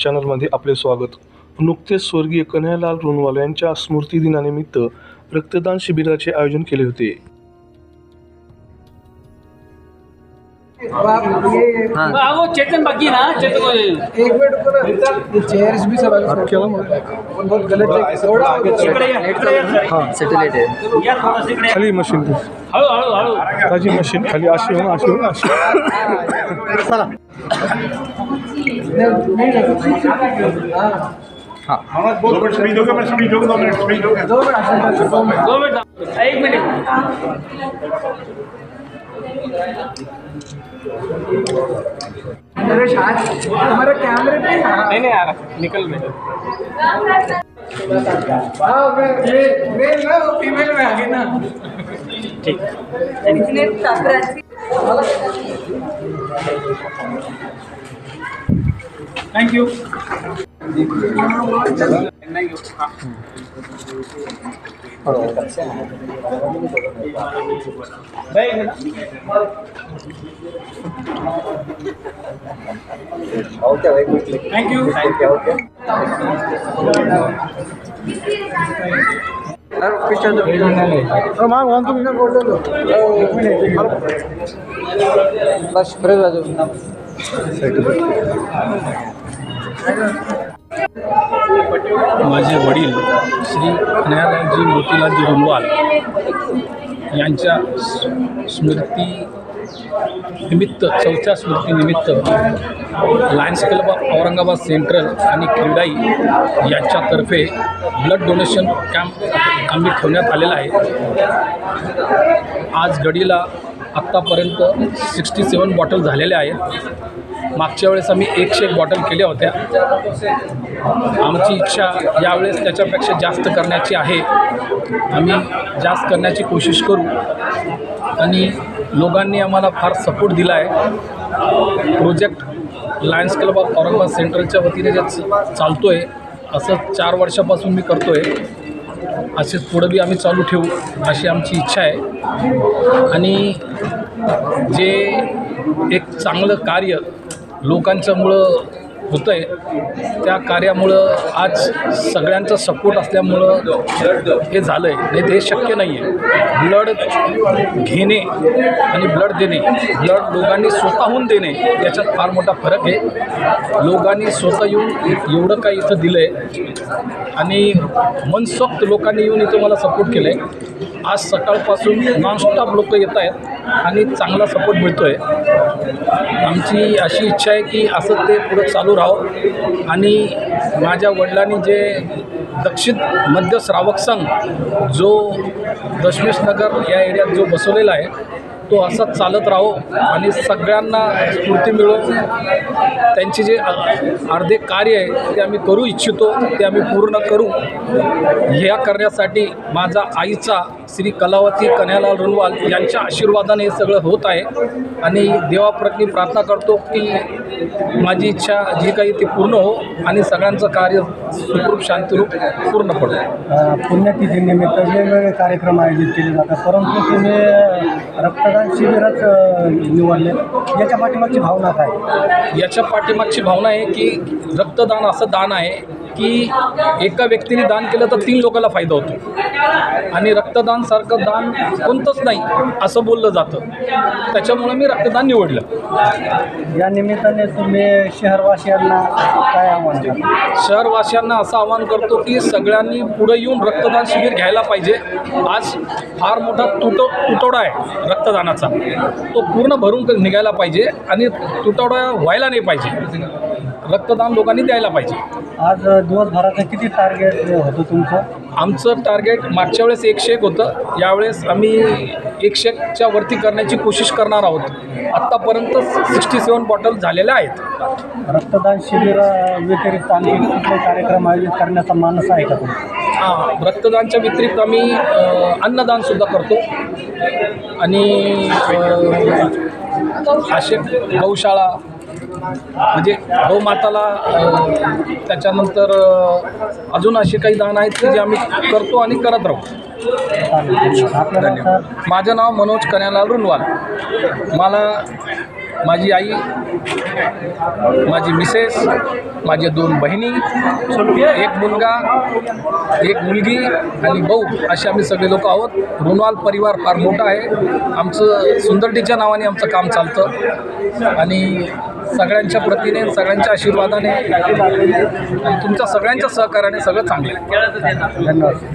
चॅनलमध्ये आपले स्वागत. नुकतेच स्वर्गीय कन्हैयालाल रुनवाल यांच्या स्मृतिदिनानिमित्त रक्तदान शिबिराचे आयोजन केले होते. वो चेतन बाकी ना चेतन एक मिनट चेयर्स भी सब बहुत गलत है. हाँ. खाली मशीन ताजी खाली अशी हो ना अशी नहीं हाँ दो मिनट स्पीड दोगे मैं स्पीड दोगे दो मिनट स्पीड दोगे दो मिनट दो मिनट दो मिनट एक मिनिट मेरे शायद हमारे कैमरे पे हाँ नहीं नहीं आ रहा निकल में हाँ मैं मेल में वो फीमेल में आ गई ना Thank you. Okay, very quickly. Thank you. Thank you. Okay. बस फ्रेश बाजू माझे वडील श्री कन्हैयालालजी मोतीलालजी रुनवाल यांच्या स्मृती निमित्त चौथ्या स्मृतीनिमित्त lions club of Aurangabad central आणि क्रीडाई यांच्यातर्फे ब्लड डोनेशन कॅम्प आम्ही ठेवण्यात आलेला आहे. आज गडीला आत्तापर्यंत सिक्स्टी सेवन बॉटल झालेल्या आहेत. मागच्या वेळेस आम्ही एकशे एक बॉटल केल्या होत्या. आमची इच्छा यावेळेस त्याच्यापेक्षा जास्त करण्याची आहे. आम्ही जास्त करण्याची कोशिश करू. आणि लोकांनी आम्हाला फार सपोर्ट दिला आहे project lions club of Aurangabad सेंट्रलच्या वतीने जे चालतो आहे असं चार वर्षापासून मी करतो आहे असेच पुढं बी आम्ही चालू ठेवू अशी आमची इच्छा आहे. आणि जे एक चांगलं कार्य लोकांच्यामुळं होतं आहे त्या कार्यामुळं आज सगळ्यांचा सपोर्ट असल्यामुळं हे झालं आहे नाही ते शक्य नाही आहे ब्लड घेणे आणि ब्लड देणे ब्लड लोकांनी स्वतःहून देणे याच्यात फार मोठा फरक आहे. लोकांनी स्वतः येऊन एवढं काही इथं दिलं आहे आणि मनसोक्त लोकांनी येऊन इथं मला सपोर्ट केलं आहे आज सकाळपासून नॉनस्टॉप लोक येत आहेत आणि चांगला सपोर्ट मिळतो आहे आमची अशी इच्छा आहे की असं ते पुढं चालू राहावं आणि माझ्या वडिलांनी जे दक्षिण मध्य श्रावक संघ जो दशमेश नगर या एरियात जो बसवलेला आहे तो असंच चालत राहो आणि सगळ्यांना स्फूर्ती मिळो. त्यांचे जे अर्धे कार्य आहे ते आम्ही करू इच्छितो ते आम्ही पूर्ण करू. ह्या करण्यासाठी माझा आईचा श्री कलावती कन्यालाल रुनवाल यांच्या आशीर्वादाने हे सगळं होत आहे. आणि देवाप्रती प्रार्थना करतो की माझी इच्छा जी काही ती पूर्ण हो आणि सगळ्यांचं कार्य सुखरूप शांतिरूप पूर्ण पडो. अ, पुण्यतिथीनिमित्त वेगवेगळे कार्यक्रम आयोजित केले जातात परंतु तुम्ही रक्तदान शिबिरच अ, निवडले. याच्या पाठीमागची भावना काय? याच्या पाठीमागची भावना आहे की रक्तदान असं दान आहे की एका व्यक्तीने दान केलं तर तीन लोकांना फायदा होतो. आणि रक्तदानसारखं दान कोणतंच नाही असं बोललं जातं. त्याच्यामुळे मी रक्तदान निवडलं. या निमित्ताने तुम्ही शहरवासियांना काय आव्हान शहरवासियांना असं आवाहन करतो की सगळ्यांनी पुढे येऊन रक्तदान शिबिर घ्यायला पाहिजे. आज फार मोठा तुट तुटवडा आहे रक्तदानाचा. तो पूर्ण भरून निघायला पाहिजे आणि तुटवडा व्हायला नाही पाहिजे. रक्तदान लोकांनी द्यायला पाहिजे. आज दिवसभराचं किती टार्गेट होतं तुमचं? आमचं टार्गेट मागच्या वेळेस एकशे एक होतं. यावेळेस आम्ही एकशे एकच्या वरती करण्याची कोशिश करणार आहोत. आत्तापर्यंत सिक्स्टी सेवन बॉटल झालेल्या आहेत. रक्तदान शिबिर व्यतिरिक्त आणखी कुठले कार्यक्रम आयोजित करण्याचा मानस आहे का तुमचा? हां. रक्तदानच्या व्यतिरिक्त आम्ही अन्नदानसुद्धा करतो. आणि असे गौशाळा म्हणजे गौमाताला त्याच्यानंतर अजून असे काही दान आहेत की जे आम्ही करतो आणि करत राहू. धन्यवाद. माझं नाव मनोज कन्यालाल रुनवाल मला माझी आई माझी मिसेस माझे दोन बहिणी एक मुलगा एक मुलगी आणि भाऊ. असे आम्ही सगळे लोक आहोत. रुनवाल परिवार फार मोठा आहे. आमचं सुंदरटीच्या नावाने आमचं काम चालतं. आणि सगळ्यांच्या प्रतीने सगळ्यांच्या आशीर्वादाने आणि तुमच्या सगळ्यांच्या सहकार्याने सगळं चांगलं आहे. धन्यवाद. धन्यवाद.